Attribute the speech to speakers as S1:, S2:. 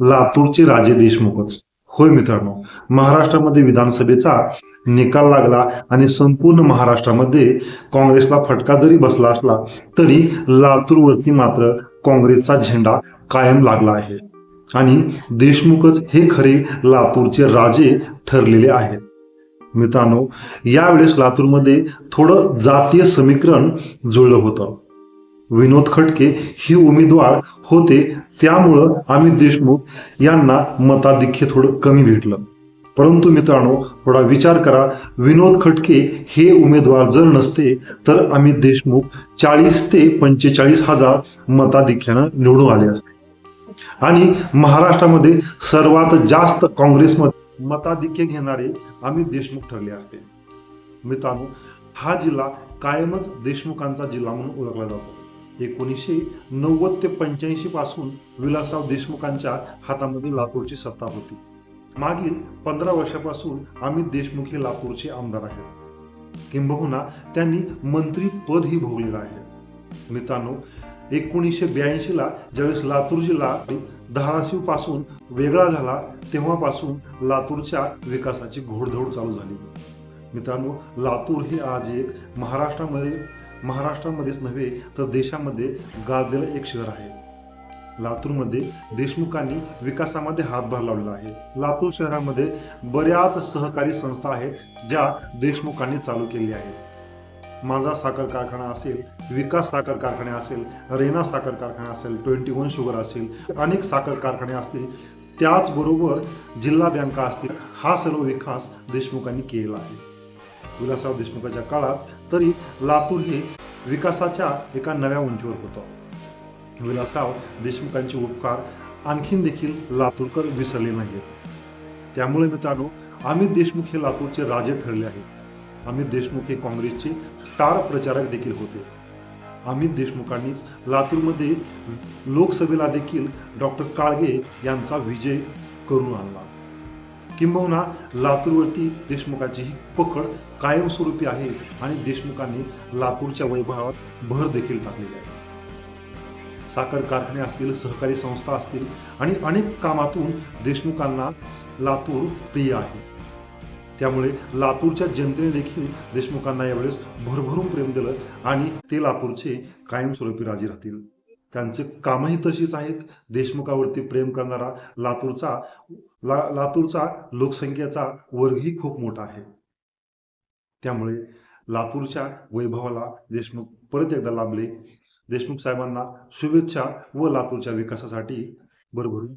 S1: लातूरचे राजे देशमुखच. होय मित्रांनो महाराष्ट्रामध्ये विधानसभेचा निकाल लागला आणि संपूर्ण महाराष्ट्रामध्ये काँग्रेसला फटका जरी बसला असला तरी लातूरवरती मात्र काँग्रेसचा झेंडा कायम लागला आहे. आणि देशमुखच हे खरे लातूरचे राजे ठरलेले आहेत. मित्रांनो यावेळेस लातूरमध्ये थोडं जातीय समीकरण जुळलं होतं. विनोद खटके ही उमेदवार होते. त्यामुळं अमित देशमुख यांना मताधिक्य थोडं कमी भेटलं. परंतु मित्रांनो थोडा विचार करा. विनोद खटके हे उमेदवार जर नसते तर अमित देशमुख चाळीस ते पंचेचाळीस हजार मताधिक्यानं निवडून आले असते. आणि महाराष्ट्रामध्ये सर्वात जास्त काँग्रेसमध्ये मताधिक्य घेणारे अमित देशमुख ठरले असते. मित्रांनो हा जिल्हा कायमच देशमुखांचा जिल्हा म्हणून ओळखला जातो. एकोणीसशे नव्वद ते पंच्याऐंशी पासून विलासराव देशमुखांच्या हातामध्ये लातूरची सत्ता होती. मागील पंधरा वर्षापासून अमित देशमुख हे लातूरचे आमदार आहेत. किंबहुना त्यांनी मंत्री पदही भोगलेलं आहे. मित्रांनो एकोणीसशे ब्याऐंशीला ज्यावेळेस लातूर जिल्हा धाराशिवपासून वेगळा झाला तेव्हापासून लातूरच्या विकासाची घोडधोड चालू झाली. मित्रांनो लातूर हे आज एक महाराष्ट्रामध्ये महाराष्ट्रामध्येच नव्हे तर देशामध्ये गाजलेलं एक शहर आहे. लातूरमध्ये देशमुखांनी विकासामध्ये हातभार लावलेला आहे. लातूर शहरामध्ये बऱ्याच सहकारी संस्था आहेत ज्या देशमुखांनी चालू केली आहेत. माझा साखर कारखाना असेल विकास साखर कारखाने असेल रेना साखर कारखाना असेल ट्वेंटी वन शुगर असेल अनेक साखर कारखाने असतील त्याचबरोबर जिल्हा बँका असतील हा सर्व विकास देशमुखांनी केलेला आहे. विलासराव देशमुखाच्या काळात तरी लातूर हे विकासाच्या एका नव्या उंचीवर होतं. विलासराव देशमुखांचे उपकार आणखीन देखील लातूरकर विसरले नाहीत. त्यामुळे मित्रांनो अमित देशमुख हे लातूरचे राजे ठरले आहेत. अमित देशमुख हे काँग्रेसचे स्टार प्रचारक देखील होते. अमित देशमुखांनीच लातूरमध्ये लोकसभेला देखील डॉक्टर काळगे यांचा विजय करून आणला. किंबहुना लातूरवरती देशमुखाची ही पकड कायमस्वरूपी आहे आणि देशमुखांनी लातूरच्या वैभवात भर देखील टाकलेली आहे. साखर कारखाने असतील सहकारी संस्था असतील आणि अनेक कामातून देशमुखांना लातूर प्रिय आहे. त्यामुळे लातूरच्या जनतेने देखील देशमुखांना यावेळेस भरभरून प्रेम दिलं आणि ते लातूरचे कायमस्वरूपी राजे राहतील. त्यांचे कामही तशीच आहेत. देशमुखावरती प्रेम करणारा लातूरचा ला लातूरचा लोकसंख्येचा वर्गही खूप मोठा आहे. त्यामुळे लातूरच्या वैभवाला देशमुख परत एकदा लाभले. देशमुख साहेबांना शुभेच्छा व लातूरच्या विकासासाठी भरभरून